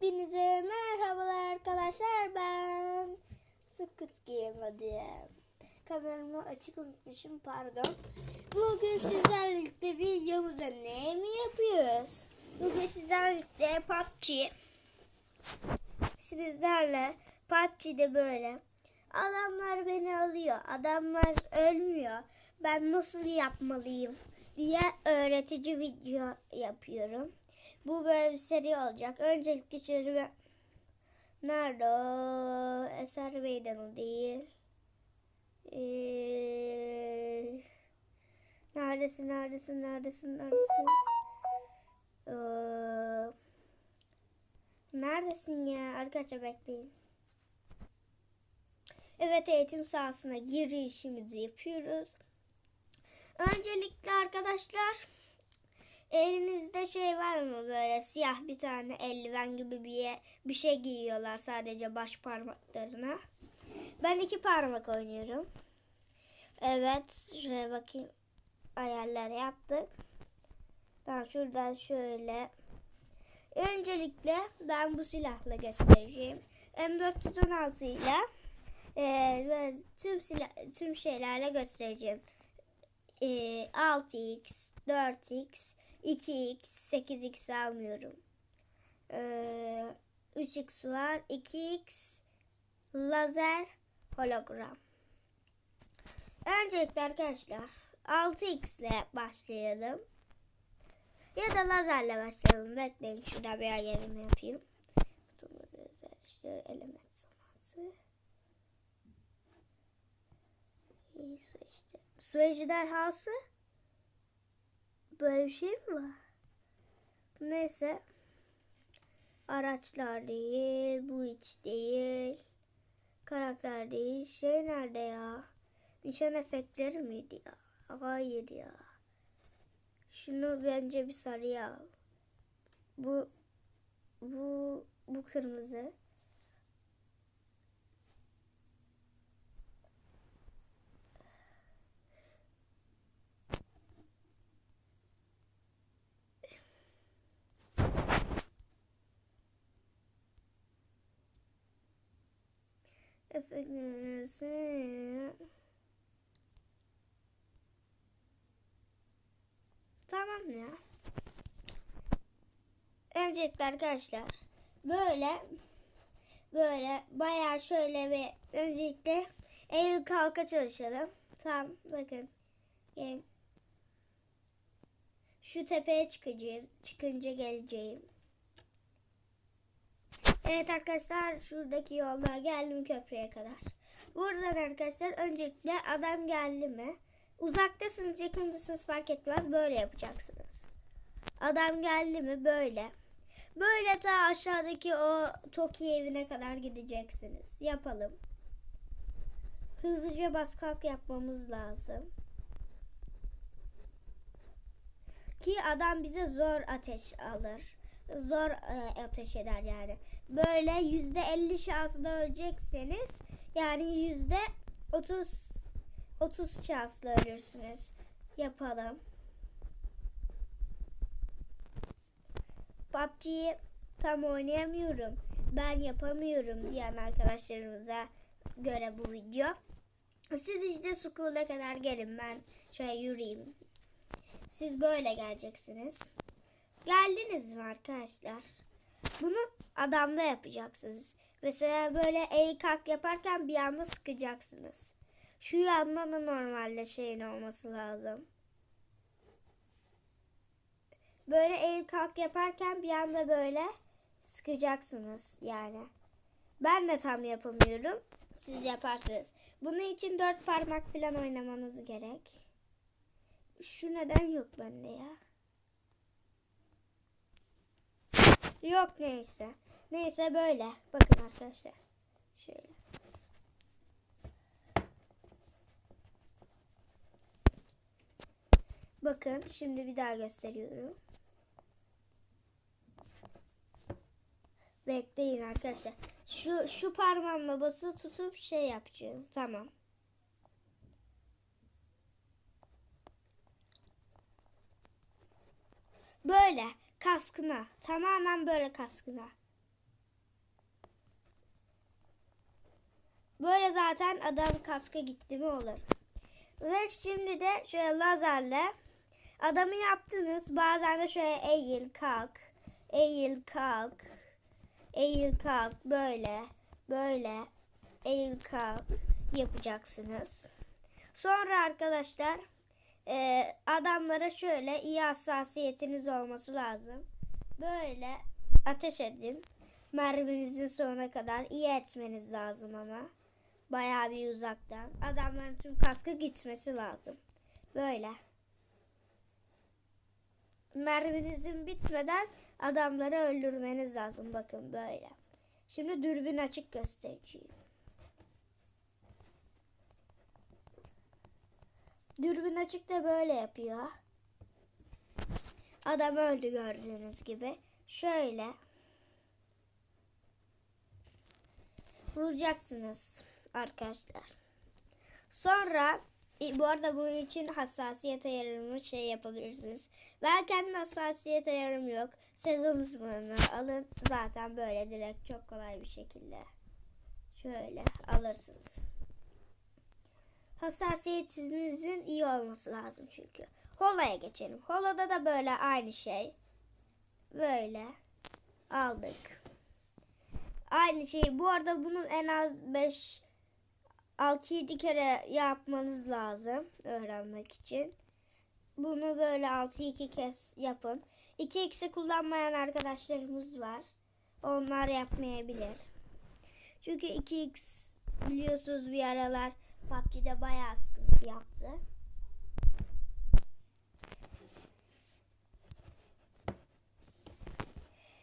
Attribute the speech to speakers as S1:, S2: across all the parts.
S1: Hepinize merhabalar arkadaşlar. Ben Squid Game diye Kameramı açık unutmuşum pardon. Bugün sizlerle birlikte videomuzda ne mi yapıyoruz? Bugün sizlerle birlikte PUBG Sizlerle PUBG'de böyle. Adamlar beni alıyor. Adamlar ölmüyor. Ben nasıl yapmalıyım diye öğretici video yapıyorum. Bu böyle bir seri olacak. Öncelikle bir... Nerede o? Eser Meydanı değil. Ee... Neredesin, neredesin, neredesin, neredesin? Ee... Neredesin ya? Arkadaşlar bekleyin. Evet eğitim sahasına girişimizi yapıyoruz. Öncelikle arkadaşlar elinizde şey var mı böyle siyah bir tane eldiven gibi bir, bir şey giyiyorlar sadece baş parmaklarına. Ben iki parmak oynuyorum. Evet şuraya bakayım ayarlar yaptık. Tamam şuradan şöyle. Öncelikle ben bu silahla göstereceğim. M416 ile e, tüm silah, tüm şeylerle göstereceğim. 6x, 4x, 2x, 8x almıyorum. 3x var. 2x lazer hologram. Öncelikle arkadaşlar 6x ile başlayalım. Ya da lazerle başlayalım. Bekleyin şurada bir ayarımı yapayım. Butonları özelleştir. Element sanatı. İyi su işte. Su ejderhası. Böyle bir şey mi var? Neyse. Araçlar değil. Bu hiç değil. Karakter değil. Şey nerede ya? Nişan efektleri miydi ya? Hayır ya. Şunu bence bir sarıya al. Bu bu bu kırmızı. Efendim. Tamam ya. Öncelikle arkadaşlar böyle böyle bayağı şöyle bir öncelikle eğil kalka çalışalım. Tamam bakın. Yani şu tepeye çıkacağız. Çıkınca geleceğim. Evet arkadaşlar şuradaki yolda geldim köprüye kadar. Buradan arkadaşlar öncelikle adam geldi mi? Uzaktasınız yakındasınız fark etmez böyle yapacaksınız. Adam geldi mi böyle. Böyle ta aşağıdaki o Toki evine kadar gideceksiniz. Yapalım. Hızlıca bas kalk yapmamız lazım. Ki adam bize zor ateş alır zor e, ateş eder yani. Böyle yüzde elli şansla ölecekseniz yani yüzde otuz otuz şansla ölürsünüz. Yapalım. PUBG'yi tam oynayamıyorum. Ben yapamıyorum diyen arkadaşlarımıza göre bu video. Siz işte School'a kadar gelin ben şöyle yürüyeyim. Siz böyle geleceksiniz. Geldiniz mi arkadaşlar? Bunu adamda yapacaksınız. Mesela böyle eğ kalk yaparken bir anda sıkacaksınız. Şu yandan da normalde şeyin olması lazım. Böyle eğ kalk yaparken bir anda böyle sıkacaksınız yani. Ben de tam yapamıyorum. Siz yaparsınız. Bunun için dört parmak falan oynamanız gerek. Şu neden yok bende ya? Yok neyse. Neyse böyle. Bakın arkadaşlar. Şöyle. Bakın şimdi bir daha gösteriyorum. Bekleyin arkadaşlar. Şu şu parmağımla bası tutup şey yapacağım. Tamam. kaskına. Tamamen böyle kaskına. Böyle zaten adam kaska gitti mi olur. Ve şimdi de şöyle lazerle adamı yaptınız. Bazen de şöyle eğil kalk. Eğil kalk. Eğil kalk böyle. Böyle. Eğil kalk yapacaksınız. Sonra arkadaşlar e, adamlara şöyle iyi hassasiyetiniz olması lazım. Böyle ateş edin. Merminizin sonuna kadar iyi etmeniz lazım ama. Bayağı bir uzaktan. Adamların tüm kaskı gitmesi lazım. Böyle. Merminizin bitmeden adamları öldürmeniz lazım. Bakın böyle. Şimdi dürbün açık göstereceğim. Dürbün açık da böyle yapıyor. Adam öldü gördüğünüz gibi. Şöyle vuracaksınız arkadaşlar. Sonra e, bu arada bunun için hassasiyet ayarımı şey yapabilirsiniz. Ben kendi hassasiyet ayarım yok. Sezon uzmanını alın. Zaten böyle direkt çok kolay bir şekilde. Şöyle alırsınız. Hassasiyetinizin iyi olması lazım çünkü. Hola'ya geçelim. Hola'da da böyle aynı şey. Böyle aldık. Aynı şeyi. Bu arada bunun en az 5 6-7 kere yapmanız lazım öğrenmek için. Bunu böyle 6-2 kez yapın. 2x'i kullanmayan arkadaşlarımız var. Onlar yapmayabilir. Çünkü 2x biliyorsunuz bir aralar PUBG'de bayağı sıkıntı yaptı.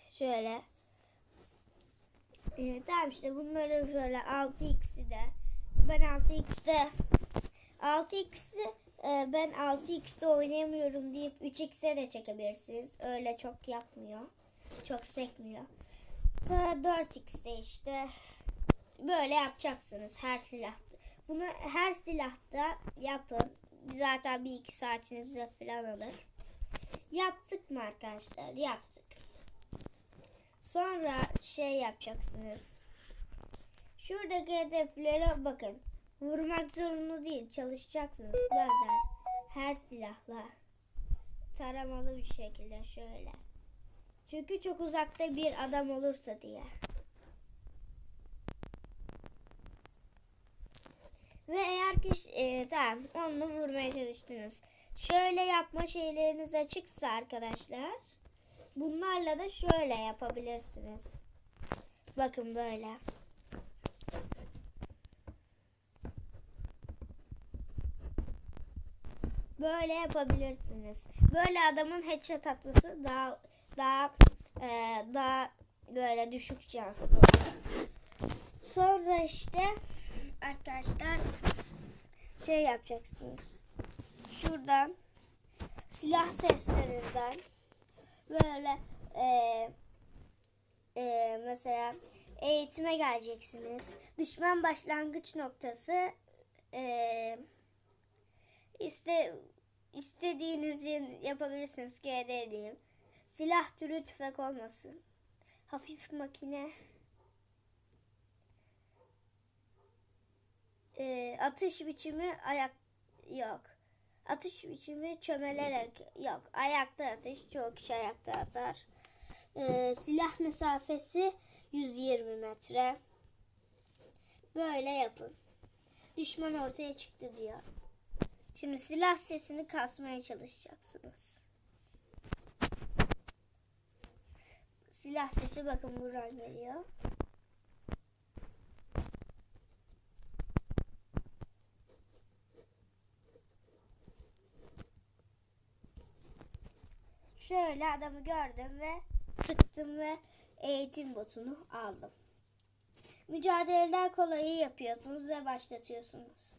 S1: Şöyle. Ee, tamam işte bunları şöyle 6x'i de ben 6x'de 6x'i e, ben 6x'de oynayamıyorum deyip 3x'e de çekebilirsiniz. Öyle çok yapmıyor. Çok sekmiyor. Sonra 4x'te işte böyle yapacaksınız her silahta. Bunu her silahta yapın. Zaten bir iki saatinizi falan alır. Yaptık mı arkadaşlar? Yaptık. Sonra şey yapacaksınız. Şuradaki hedeflere bakın. Vurmak zorunda değil. Çalışacaksınız. Lazer. Her silahla. Taramalı bir şekilde şöyle. Çünkü çok uzakta bir adam olursa diye. Ve eğer ki e, tamam onu vurmaya çalıştınız. Şöyle yapma şeyleriniz açıksa arkadaşlar. Bunlarla da şöyle yapabilirsiniz. Bakın böyle. Böyle yapabilirsiniz. Böyle adamın headshot atması daha daha e, daha böyle düşük şanslı. Sonra işte arkadaşlar şey yapacaksınız. Şuradan silah seslerinden böyle e, e, mesela eğitime geleceksiniz. Düşman başlangıç noktası e, iste istediğinizi yapabilirsiniz. GD diyeyim. Silah türü tüfek olmasın. Hafif makine. E, atış biçimi ayak yok. Atış biçimi çömelerek yok. Ayakta atış. Çoğu kişi ayakta atar. Ee, silah mesafesi 120 metre. Böyle yapın. Düşman ortaya çıktı diyor. Şimdi silah sesini kasmaya çalışacaksınız. Silah sesi bakın buradan geliyor. Şöyle adamı gördüm ve sıktım ve eğitim botunu aldım. Mücadeleler kolayı yapıyorsunuz ve başlatıyorsunuz.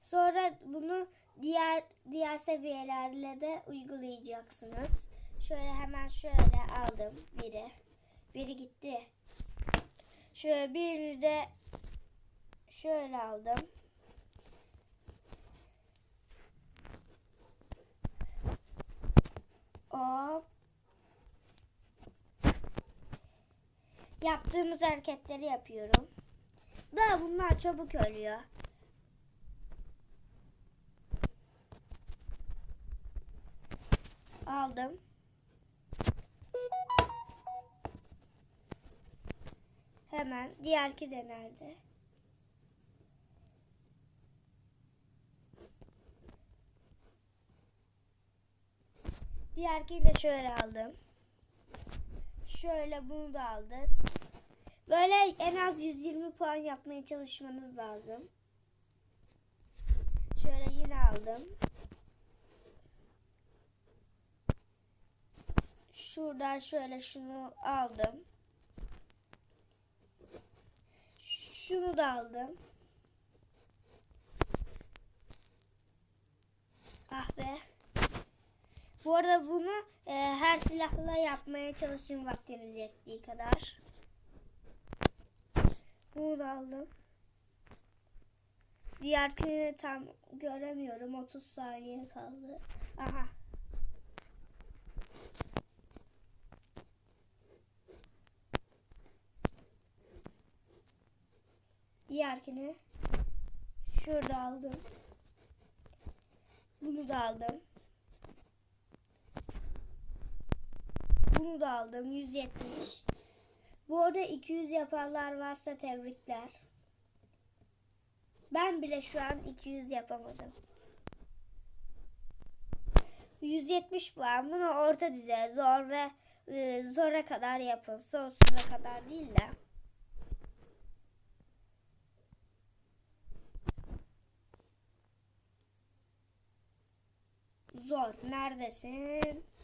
S1: Sonra bunu diğer diğer seviyelerle de uygulayacaksınız. Şöyle hemen şöyle aldım biri. Biri gitti. Şöyle birini de şöyle aldım. Hop. Yaptığımız hareketleri yapıyorum. Da bunlar çabuk ölüyor. Aldım. Hemen diğerki de nerede? Diğerkini de şöyle aldım. Şöyle bunu da aldım. Böyle en az 120 puan yapmaya çalışmanız lazım. Şöyle yine aldım. Şuradan şöyle şunu aldım. Şunu da aldım. Ah be. Bu arada bunu e, her silahla yapmaya çalışın vaktiniz yettiği kadar. Bunu da aldım. Diğerkini tam göremiyorum. 30 saniye kaldı. Aha. Diğerkini şurada aldım. Bunu da aldım. Bunu da aldım. 170. Bu arada 200 yapanlar varsa tebrikler. Ben bile şu an 200 yapamadım. 170 puan. Bunu orta düzey, zor ve e, zora kadar yapın. Sonsuza kadar değil de. Zor. Neredesin?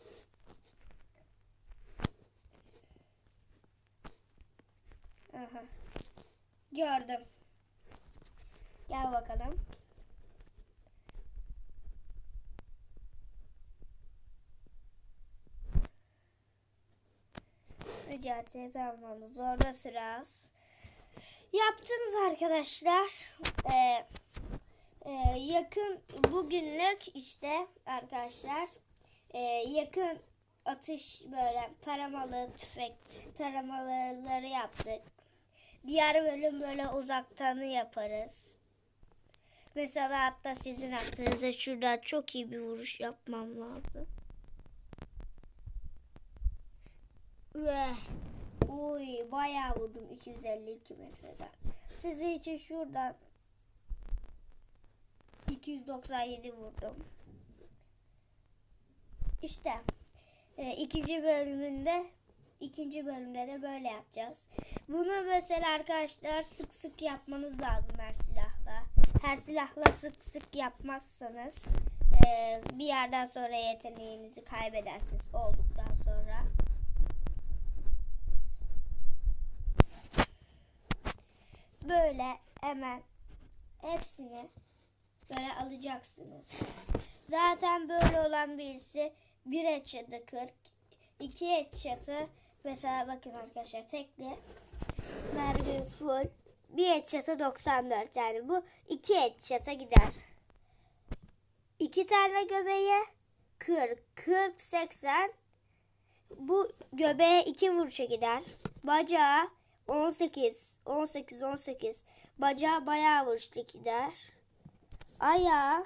S1: Gördüm. Gel bakalım. Necati zamanı zorda sıraz. Yaptınız arkadaşlar. Ee, e, yakın bugünlük işte arkadaşlar e, yakın atış böyle taramalı tüfek taramaları yaptık. Diğer bölüm böyle uzaktanı yaparız. Mesela hatta sizin aklınıza şurada çok iyi bir vuruş yapmam lazım. Ve oy bayağı vurdum 252 metreden. Sizin için şuradan 297 vurdum. İşte e, ikinci bölümünde ikinci bölümde de böyle yapacağız. Bunu mesela arkadaşlar sık sık yapmanız lazım her silahla. Her silahla sık sık yapmazsanız e, bir yerden sonra yeteneğinizi kaybedersiniz olduktan sonra. Böyle hemen hepsini böyle alacaksınız. Zaten böyle olan birisi bir headshot'ı 40, iki headshot'ı mesela bakın arkadaşlar tekli mermi full bir headshot'a 94 yani bu iki headshot'a gider. İki tane göbeğe 40, 40, 80 bu göbeğe iki vuruşa gider. Bacağa 18, 18, 18. Bacağı bayağı vuruşlu gider. Ayağı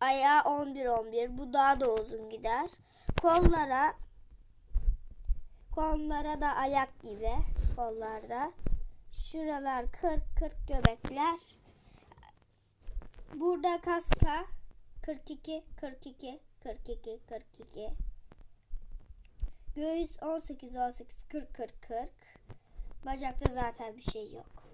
S1: ayağı 11 11. Bu daha da uzun gider. Kollara kollara da ayak gibi kollarda. Şuralar 40 40 göbekler. Burada kaska 42 42 42 42. Göğüs 18 18 40 40 40. Bacakta zaten bir şey yok.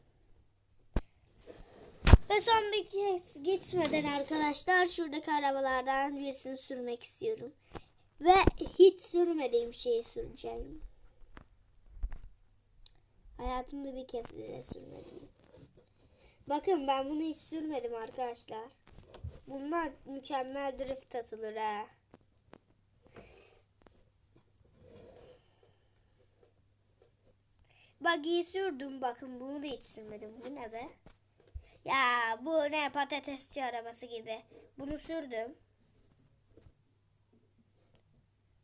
S1: Ve son bir kez gitmeden arkadaşlar şuradaki arabalardan birisini sürmek istiyorum. Ve hiç sürmediğim şeyi süreceğim. Hayatımda bir kez bile sürmedim. Bakın ben bunu hiç sürmedim arkadaşlar. Bundan mükemmel drift atılır ha. Buggy'yi sürdüm bakın bunu da hiç sürmedim. Bu ne be? Ya bu ne patatesçi arabası gibi. Bunu sürdüm.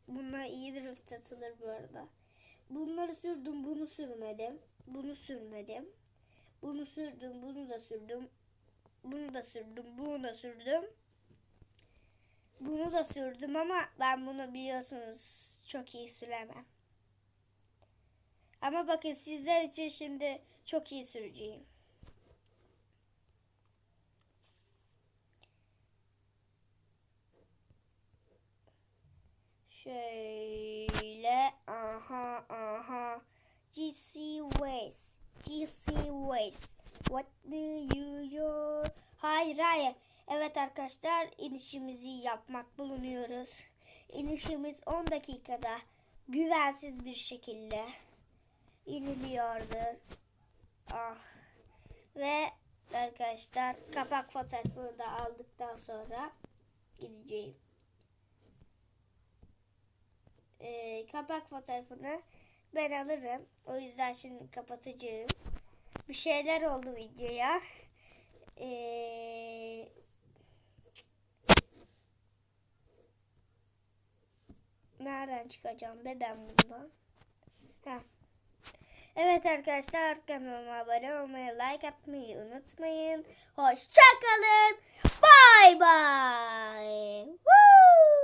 S1: Bunlar iyi drift atılır bu arada. Bunları sürdüm bunu sürmedim. Bunu sürmedim. Bunu sürdüm, bunu da sürdüm. Bunu da sürdüm, bunu da sürdüm. Bunu da sürdüm ama ben bunu biliyorsunuz çok iyi süremem. Ama bakın sizler için şimdi çok iyi süreceğim. Şöyle aha GC Ways GC Ways What do you your Hayır hayır Evet arkadaşlar inişimizi yapmak bulunuyoruz. İnişimiz 10 dakikada güvensiz bir şekilde iniliyordur. Ah. Ve arkadaşlar kapak fotoğrafını da aldıktan sonra gideceğim. Ee, kapak fotoğrafını ben alırım. O yüzden şimdi kapatacağım. Bir şeyler oldu videoya. Ee, nereden çıkacağım be ben bundan? Heh. Evet arkadaşlar kanalıma abone olmayı, like atmayı unutmayın. Hoşçakalın. Bay. Woo!